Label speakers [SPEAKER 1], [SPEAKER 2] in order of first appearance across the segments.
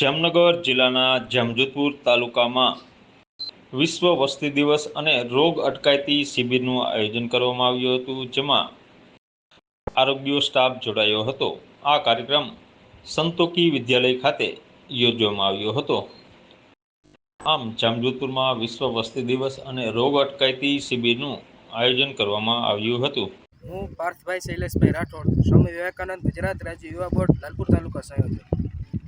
[SPEAKER 1] જામનગર જિલ્લાના જામજોધપુર તાલુકામાં વિશ્વ વસ્તી દિવસ અને રોગ અટકાયતી શિબિરનું આયોજન કરવામાં આવ્યું હતું, જેમાં આરોગ્ય સ્ટાફ જોડાયો હતો. આ કાર્યક્રમ સંતોકી વિદ્યાલય ખાતે યોજવામાં આવ્યો હતો. આમ, જામજોધપુરમાં વિશ્વ વસ્તી દિવસ અને રોગ અટકાયતી શિબિરનું આયોજન કરવામાં આવ્યું હતું.
[SPEAKER 2] હું પાર્થભાઈ શૈલેષભાઈ રાઠોડ, સ્વામી વિવેકાનંદ ગુજરાત રાજ્ય યુવા બોર્ડ, લાલપુર તાલુકા સંયોજક.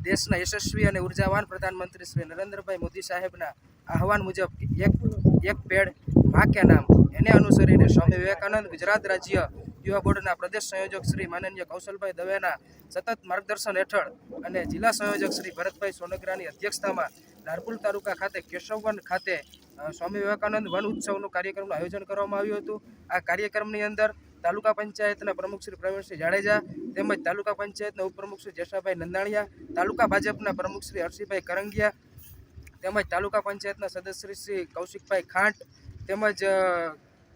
[SPEAKER 2] દેશના યશસ્વી અને ઉર્જાવાન પ્રધાનમંત્રી શ્રી નરેન્દ્રભાઈ મોદી સાહેબના આહવાન મુજબ એક એક પેડ મા કે નામ એને અનુસરીને સ્વામી વિવેકાનંદ ગુજરાત રાજ્ય યુવા બોર્ડના પ્રદેશ સંયોજક શ્રી માનનીય કૌશલભાઈ દવેના સતત માર્ગદર્શન હેઠળ અને જિલ્લા સંયોજક શ્રી ભરતભાઈ સોનગરાની અધ્યક્ષતામાં લાલપુર તાલુકા ખાતે કેશવવન ખાતે સ્વામી વિવેકાનંદ વન ઉત્સવનું કાર્યક્રમનું આયોજન કરવામાં આવ્યું હતું. આ કાર્યક્રમની અંદર તાલુકા પંચાયતના પ્રમુખ શ્રી પ્રવીણસિંહ જાડેજા તેમજ તાલુકા પંચાયતના ઉપપ્રમુખ શ્રી જશાભાઈ નંદાણીયા, તાલુકા ભાજપના પ્રમુખ શ્રી હર્ષિભાઈ કરંગિયા તેમજ તાલુકા પંચાયતના સદસ્ય શ્રી કૌશિકભાઈ ખાંટ તેમજ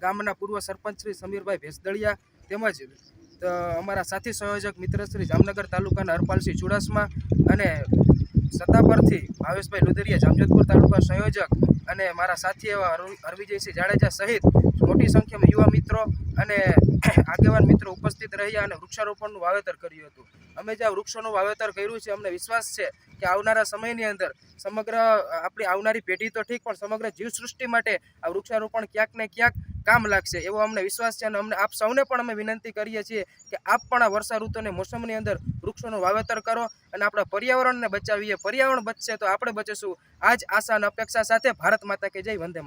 [SPEAKER 2] ગામના પૂર્વ સરપંચ શ્રી સમીરભાઈ ભેસદળિયા તેમજ અમારા સાથી સંયોજક મિત્ર શ્રી જામનગર તાલુકાના હરપાલસિંહ ચુડાસમા અને સત્તાપરથી ભાવેશભાઈ લુધરિયા જામજોધપુર તાલુકા સંયોજક અને મારા સાથી એવા હરવિ- હરવિજયસિંહ જાડેજા સહિત મોટી સંખ્યામાં યુવા મિત્રો અને આગેવાન મિત્રો ઉપસ્થિત રહ્યા અને વૃક્ષારોપણનું વાવેતર કર્યું હતું. અમે જે આ વૃક્ષોનું વાવેતર કર્યું છે, અમને વિશ્વાસ છે કે આવનારા સમયની અંદર સમગ્ર આપણી આવનારી પેઢી તો ઠીક, પણ સમગ્ર જીવસૃષ્ટિ માટે આ વૃક્ષારોપણ ક્યાંક ને ક્યાંક કામ લાગશે એવો અમને વિશ્વાસ છે અને અમને આપ સૌને પણ અમે વિનંતી કરીએ છીએ કે આપ પણ આ વર્ષા ઋતુને મોસમની અંદર વૃક્ષોનું વાવેતર કરો અને આપણા પર્યાવરણને બચાવીએ. પર્યાવરણ બચશે તો આપણે બચીશું. આ જ આશા અને અપેક્ષા સાથે ભારત માતા કે જય. વંદે માતા